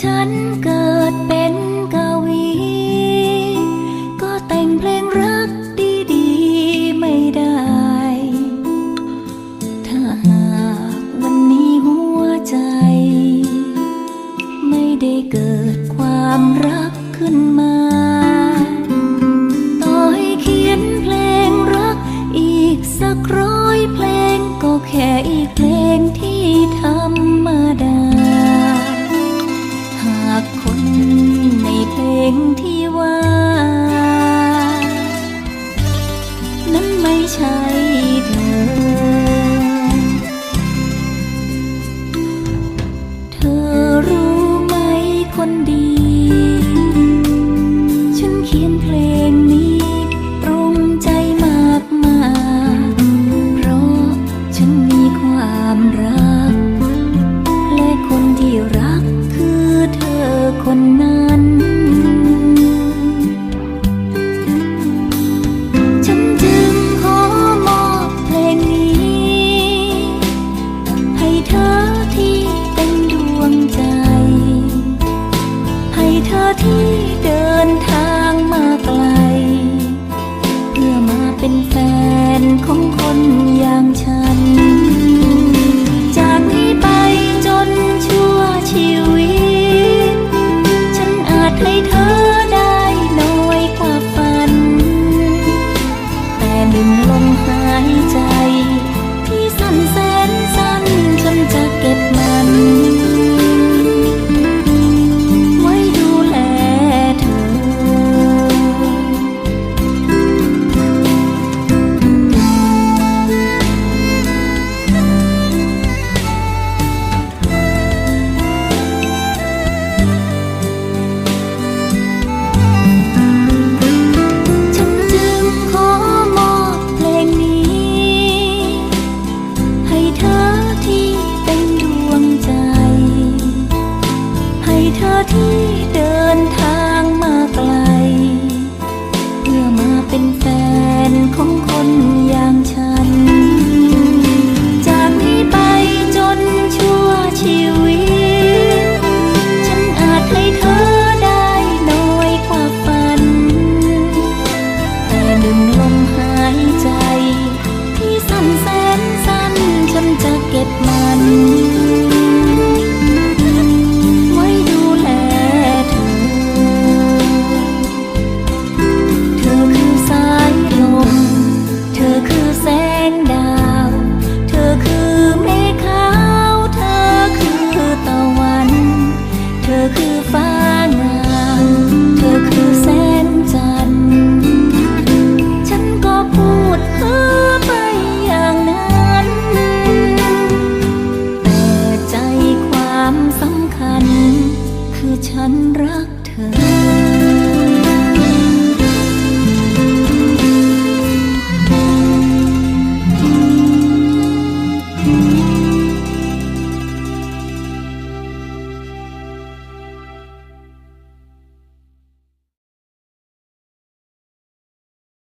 ฉันเกิ ช่เธอ เธอรู้ไหมคนดี ที่เดินทางมาไกล เพื่อมาเป็นแฟนของ ลมหายใจ ฉันรัก